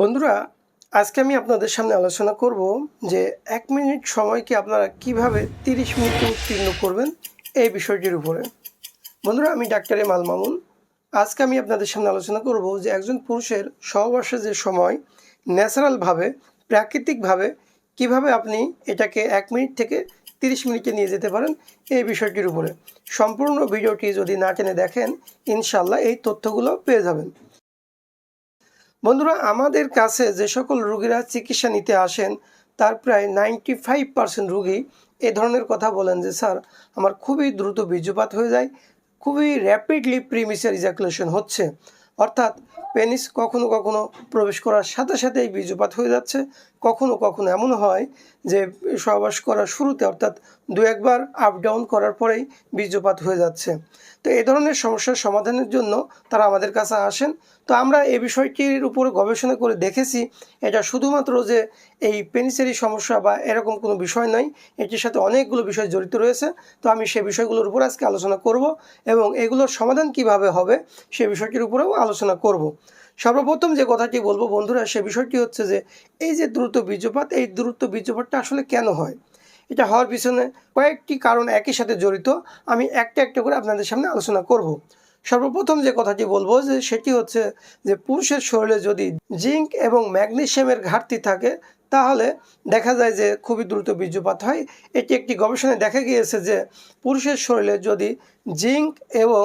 বন্ধুরা, আজকে আমি আপনাদের সামনে আলোচনা করব যে এক মিনিট সময়কে আপনারা কীভাবে তিরিশ মিনিটে উত্তীর্ণ করবেন এই বিষয়টির উপরে। বন্ধুরা, আমি ডাক্তার এমাল মামুন। আজকে আমি আপনাদের সামনে আলোচনা করব যে একজন পুরুষের সহবাসের যে সময় ন্যাচারালভাবে, প্রাকৃতিকভাবে কীভাবে আপনি এটাকে এক মিনিট থেকে তিরিশ মিনিটে নিয়ে যেতে পারেন এই বিষয়টির উপরে। সম্পূর্ণ ভিডিওটি যদি না টেনে দেখেন ইনশাল্লাহ এই তথ্যগুলো পেয়ে যাবেন। বন্ধুরা, আমাদের কাছে যে সকল রুগীরা চিকিৎসা নিতে আসেন, তার প্রায় নাইনটি ফাইভ পার্সেন্ট রুগী এ ধরনের কথা বলেন যে, স্যার, আমার খুবই দ্রুত বীর্যপাত হয়ে যায়, খুবই র্যাপিডলি প্রিমিসার ইজাকুলেশন হচ্ছে। অর্থাৎ পেনিস কখনো কখনো প্রবেশ করার সাথে সাথেই বীর্যপাত হয়ে যাচ্ছে। কখনো কখনো এমন হয় যে সহবাস করার শুরুতে অর্থাৎ দু একবার আপ ডাউন করার পরেই বীর্যপাত হয়ে যাচ্ছে। তো এই ধরনের সমস্যার সমাধানের জন্য তারা আমাদের কাছে আসেন। তো আমরা এই বিষয়টির উপরে গবেষণা করে দেখেছি, এটা শুধুমাত্র যে এই পেনিসেরি সমস্যা বা এরকম কোনো বিষয় নয়, এটির সাথে অনেকগুলো বিষয় জড়িত রয়েছে। তো আমি সেই বিষয়গুলোর উপর আজকে আলোচনা করব এবং এগুলোর সমাধান কীভাবে হবে সে বিষয়টির উপরেও আলোচনা করব। সর্বপ্রথম যে কথাটি বলব বন্ধুরা, সে বিষয়টি হচ্ছে যে, এই যে দ্রুত বীর্যপাত এই দ্রুত বীর্যপাতটা আসলে কেন হয়? এটা হওয়ার পিছনে কয়েকটি কারণ একই সাথে জড়িত, আমি একটা একটা করে আপনাদের সামনে আলোচনা করব। সর্বপ্রথম যে কথাটি বলব যে, সেটি হচ্ছে যে, পুরুষের শরীরে যদি জিঙ্ক এবং ম্যাগনেশিয়ামের ঘাটতি থাকে, তাহলে দেখা যায় যে, খুবই দ্রুত বীর্যপাত হয়। এটি একটি গবেষণায় দেখা গিয়েছে যে, পুরুষের শরীরে যদি জিঙ্ক এবং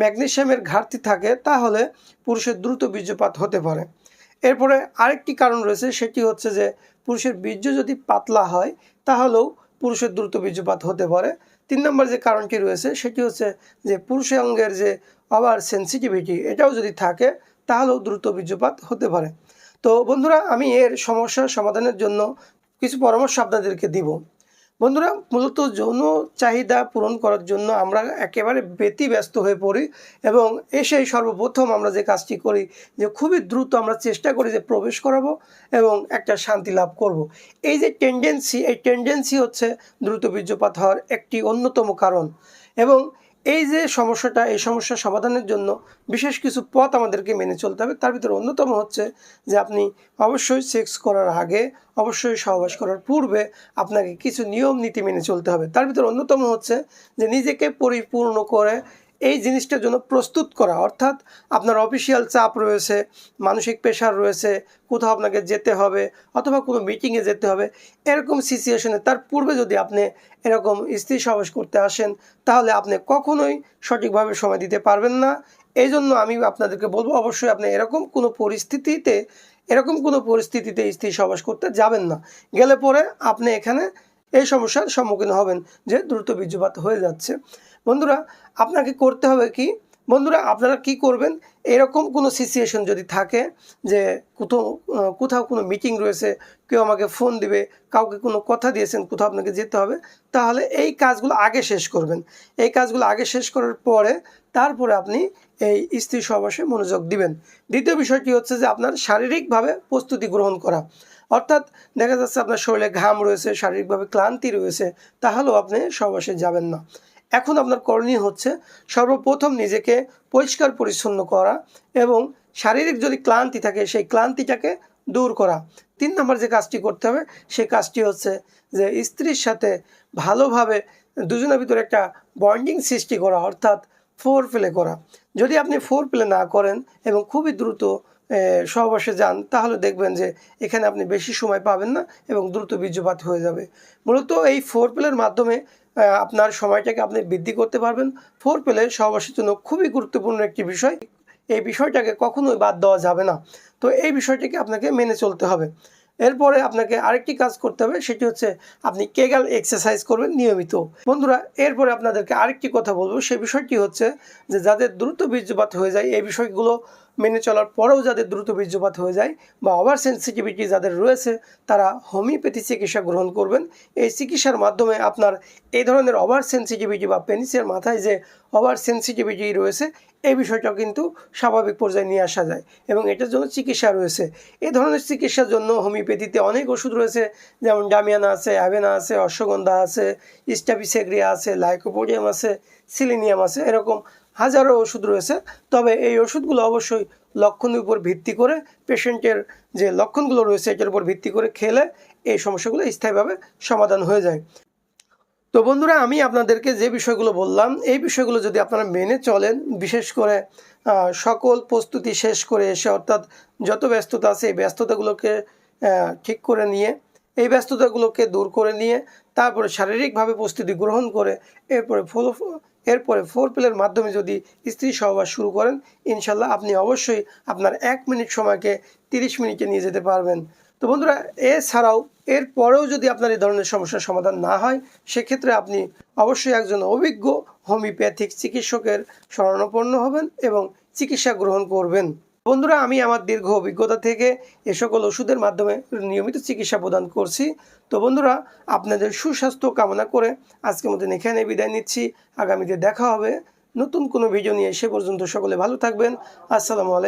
ম্যাগনেশিয়ামের ঘাটতি থাকে, তাহলে পুরুষের দ্রুত বীর্যপাত হতে পারে। এরপরে আরেকটি কারণ রয়েছে, সেটি হচ্ছে যে পুরুষের বীর্য যদি পাতলা হয়, তাহলেও পুরুষের দ্রুত বীর্যপাত হতে পারে। তিন নম্বর যে কারণটি রয়েছে, সেটি হচ্ছে যে পুরুষের অঙ্গের যে আবার সেন্সিটিভিটি এটাও যদি থাকে, তাহলেও দ্রুত বীর্যপাত হতে পারে। তো বন্ধুরা, আমি এর সমস্যার সমাধানের জন্য কিছু পরামর্শ আপনাদেরকে দিব। বন্ধুরা, মূলত যৌন চাহিদা পূরণ করার জন্য আমরা একেবারে ব্যতি ব্যস্ত হয়ে পড়ি এবং এসেই সর্বপ্রথম আমরা যে কাজটি করি যে খুবই দ্রুত আমরা চেষ্টা করি যে প্রবেশ করাবো এবং একটা শান্তি লাভ করব। এই যে টেন্ডেন্সি এই টেন্ডেন্সি হচ্ছে দ্রুত বীর্যপাত হওয়ার একটি অন্যতম কারণ এবং এই যে সমস্যাটা, এই সমস্যা সমাধানের জন্য বিশেষ কিছু পথ আমাদেরকে মেনে চলতে হবে। তার ভিতরে অন্যতম হচ্ছে যে আপনি অবশ্যই সেক্স করার আগে, অবশ্যই সহবাস করার পূর্বে আপনাকে কিছু নিয়ম, নীতি মেনে চলতে হবে। তার ভিতরে অন্যতম হচ্ছে যে নিজেকে পরিপূর্ণ করে এই জিনিসটার জন্য প্রস্তুত করা। অর্থাৎ আপনার অফিসিয়াল চাপ রয়েছে, মানসিক প্রেশার রয়েছে, কোথাও আপনাকে যেতে হবে অথবা কোনো মিটিংয়ে যেতে হবে, এরকম সিচুয়েশনে তার পূর্বে যদি আপনি এরকম স্ত্রী সহবাস করতে আসেন, তাহলে আপনি কখনোই সঠিকভাবে সময় দিতে পারবেন না। এই জন্য আমি আপনাদেরকে বলব, অবশ্যই আপনি এরকম কোনো পরিস্থিতিতে, এরকম কোনো পরিস্থিতিতে স্ত্রী সহবাস করতে যাবেন না। গেলে পরে আপনি এখানে এই সমস্যার সম্মুখীন হবেন যে দ্রুত বীর্যপাত হয়ে যাচ্ছে। বন্ধুরা, আপনাকে করতে হবে কি? বন্ধুরা, আপনারা কি করবেন? এরকম কোনো সিচুয়েশন যদি থাকে যে কোথাও কোথাও কোনো মিটিং রয়েছে, কেউ আমাকে ফোন দিবে, কাউকে কোনো কথা দিয়েছেন, কোথাও আপনাকে যেতে হবে, তাহলে এই কাজগুলো আগে শেষ করবেন। এই কাজগুলো আগে শেষ করার পরে তারপরে আপনি এই স্ত্রী সহবাসে মনোযোগ দিবেন। দ্বিতীয় বিষয়টি হচ্ছে যে আপনার শারীরিকভাবে প্রস্তুতি গ্রহণ করা। অর্থাৎ দেখা যাচ্ছে আপনার শরীরে ঘাম রয়েছে, শারীরিকভাবে ক্লান্তি রয়েছে, তাহলেও আপনি সহবাসে যাবেন না। এখন আপনার করণীয় হচ্ছে সর্বপ্রথম নিজেকে পরিষ্কার পরিচ্ছন্ন করা এবং শারীরিক যদি ক্লান্তি থাকে, সেই ক্লান্তিটাকে দূর করা। তিন নম্বর যে কাজটি করতে হবে, সেই কাজটি হচ্ছে যে স্ত্রীর সাথে ভালোভাবে দুজনের ভিতরে একটা বন্ডিং সৃষ্টি করা, অর্থাৎ ফোর প্লে করা। যদি আপনি ফোর প্লে না করেন এবং খুবই দ্রুত সহবাসে যান, তাহলে দেখবেন যে এখানে আপনি বেশি সময় পাবেন না এবং দ্রুত বীর্যপাত হয়ে যাবে। মূলত এই ফোর প্লের মাধ্যমে আপনার সময়টাকে আপনি বৃদ্ধি করতে পারবেন। ফোর প্লে সহবাসের জন্য খুবই গুরুত্বপূর্ণ একটি বিষয়, এই বিষয়টাকে কখনোই বাদ দেওয়া যাবে না। তো এই বিষয়টিকে আপনাকে মেনে চলতে হবে। এরপরে আপনাকে আরেকটি কাজ করতে হবে, সেটি হচ্ছে আপনি কেগাল এক্সারসাইজ করবেন নিয়মিত। বন্ধুরা, এরপরে আপনাদেরকে আরেকটি কথা বলব সেই বিষয়টি হচ্ছে যে যাদের দ্রুত বীর্যপাত হয়ে যায়, এই বিষয়গুলো মেনে চলার পরেও যাদের দ্রুত বীর্যপাত হয়ে যায় বা ওভার সেন্সিটিভিটি যাদের রয়েছে, তারা হোমিওপ্যাথি চিকিৎসা গ্রহণ করবেন। এই চিকিৎসার মাধ্যমে আপনার এই ধরনের ওভার সেন্সিটিভিটি বা পেনিসের মাথায় যে ওভার সেন্সিটিভিটি রয়েছে, এই বিষয়টাও কিন্তু স্বাভাবিক পর্যায়ে নিয়ে আসা যায় এবং এটার জন্য চিকিৎসা রয়েছে। এই ধরনের চিকিৎসার জন্য হোমিওপ্যাথিতে অনেক ওষুধ রয়েছে, যেমন ডামিয়ানা আছে, অ্যাভেনা আছে, অশ্বগন্ধা আছে স্টাপিসেগ্রিয়া আছে, লাইকোপোডিয়াম আছে, সিলিনিয়াম আছে, এরকম হাজারো ওষুধ রয়েছে। তবে এই ওষুধগুলো অবশ্যই লক্ষণের উপর ভিত্তি করে পেশেন্টের যে লক্ষণগুলো রয়েছে, এটার উপর ভিত্তি করে খেলে এই সমস্যাগুলো স্থায়ীভাবে সমাধান হয়ে যায়। তো বন্ধুরা, আমি আপনাদেরকে যে বিষয়গুলো বললাম, এই বিষয়গুলো যদি আপনারা মেনে চলেন, বিশেষ করে সকল প্রস্তুতি শেষ করে এসে অর্থাৎ যত ব্যস্ততা আছে, এই ব্যস্ততাগুলোকে ঠিক করে নিয়ে এই ব্যস্ততাগুলোকে দূর করে নিয়ে তারপরে শারীরিকভাবে প্রস্তুতি গ্রহণ করে এরপরে ফোর এরপরে ফোর প্লের মাধ্যমে যদি স্ত্রী সহবাস শুরু করেন, ইনশাল্লাহ আপনি অবশ্যই আপনার এক মিনিট সময়কে তিরিশ মিনিটে নিয়ে যেতে পারবেন। তো বন্ধুরা, এছাড়াও এর পরেও যদি আপনার এই ধরনের সমস্যার সমাধান না হয়, সেক্ষেত্রে আপনি অবশ্যই একজন অভিজ্ঞ হোমিওপ্যাথিক চিকিৎসকের শরণাপন্ন হবেন এবং চিকিৎসা গ্রহণ করবেন। বন্ধুরা, আমি আমার দীর্ঘ অভিজ্ঞতা থেকে এ সকল ওষুধের মাধ্যমে নিয়মিত চিকিৎসা প্রদান করছি। তো বন্ধুরা, আপনাদের সুস্বাস্থ্য কামনা করে আজকের মতন এখানে বিদায় নিচ্ছি। আগামীতে দেখা হবে নতুন কোনো ভিডিও নিয়ে। সে পর্যন্ত সকলে ভালো থাকবেন। আসসালামু আলাইকুম।